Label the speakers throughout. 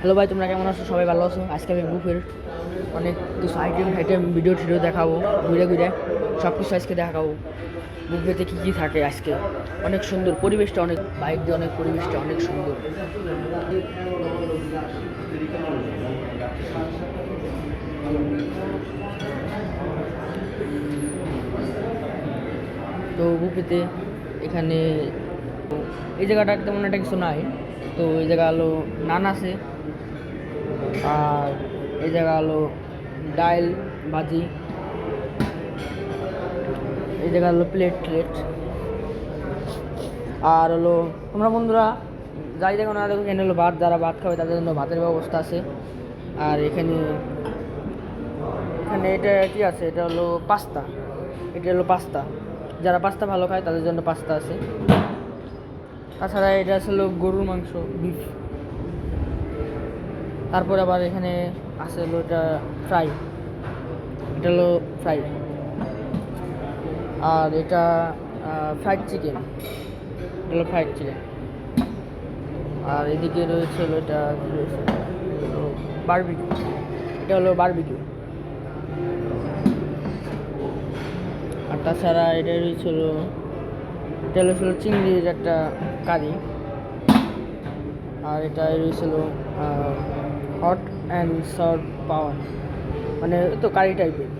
Speaker 1: Hello ভাই, তোমরা কেমন আছো? সবাই ভালো আছো? আজকে আমি বুফের অনেক কিছু আইটেম আইটেম ভিডিও টিডিও দেখাবো, ঘুরে ঘুরে সব কিছু আজকে দেখাবো। বুফেতে কী কী থাকে আজকে? অনেক সুন্দর, পরিবেশটা অনেক বাইক দিয়ে অনেক পরিবেশটা অনেক সুন্দর। তো বুফেতে এখানে, এই জায়গাটা তেমন একটা কিছু নাই। তো এই জায়গা হলো নান আছে। আর এই জায়গা হলো ডাইল ভাজি এই জায়গা হলো প্লেট প্লেট আর হলো, তোমরা বন্ধুরা, যাই দেখো না দেখো, এখানে হলো ভাত, যারা ভাত খাবে তাদের জন্য ভাতের ব্যবস্থা আছে। আর এখানে এখানে এটা কি আছে? এটা হলো পাস্তা। এটা হলো পাস্তা। যারা পাস্তা ভালো খায় তাদের জন্য পাস্তা আছে। তাছাড়া এটা হলো গরুর মাংস, বিফ। তারপর আবার এখানে আছে হলো এটা ফ্রাই। এটা হলো ফ্রাই। আর এটা ফ্রাইড চিকেন এটা হলো ফ্রাইড চিকেন আর এদিকে রয়েছে হলো এটা, কি রয়েছে? বারবিকিউ এটা হলো বারবিকিউ আর তাছাড়া এটা রয়েছে হলো, এটা হলো ছিল চিংড়ির একটা কারি। আর এটা রয়েছিল হট অ্যান্ড সল্ট পাওয়ার মানে তো কারি টাইপের।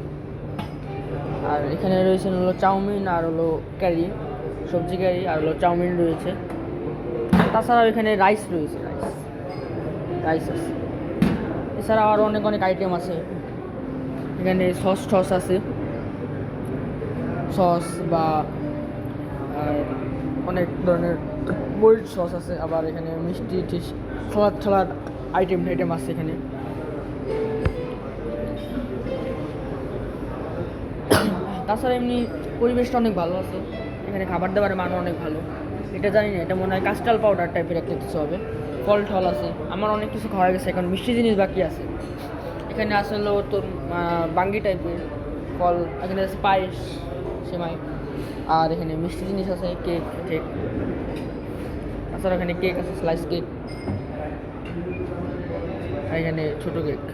Speaker 1: আর এখানে রয়েছে হলো চাউমিন আর হলো ক্যারি, সবজি ক্যারি আর হলো চাউমিন রয়েছে। তাছাড়াও এখানে রাইস রয়েছে, রাইস। রাইস আছে। এছাড়াও আরও অনেক অনেক আইটেম আছে। এখানে সস টস আছে। সস বা অনেক ধরনের বোল্ড সস আছে। আবার এখানে মিষ্টি, টিস সালাদ সালাদ আইটেম আইটেম আছে এখানে। তাছাড়া এমনি পরিবেশটা অনেক ভালো আছে। এখানে খাবার দাবারের মান অনেক ভালো। এটা জানি না, এটা মনে হয় কাস্টাল পাউডার টাইপের একটা কিছু হবে। ফল টল আছে। আমার অনেক কিছু খাওয়া গেছে, এখন মিষ্টি জিনিস বাকি আছে। এখানে আসলে তোর বাঙ্গি টাইপের ফল, এখানে আছে পায়েস, সেমাই, আর এখানে মিষ্টি জিনিস আছে কেক কেক তাছাড়া এখানে কেক আছে স্লাইস কেক এখানে ছোটো কেক।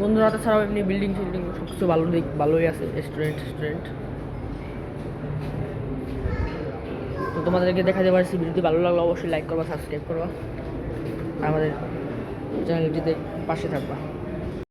Speaker 1: বন্ধুরা তাছাড়াও এমনি বিল্ডিং টিল্ডিং সব কিছু ভালো দিক, ভালোই আছে রেস্টুরেন্ট রেস্টুরেন্ট তো তোমাদেরকে দেখাতে পারছি, ভিডিওটি ভালো লাগল অবশ্যই লাইক করবা সাবস্ক্রাইব করবা। আমাদের চ্যানেলটিতে পাশে থাকবা।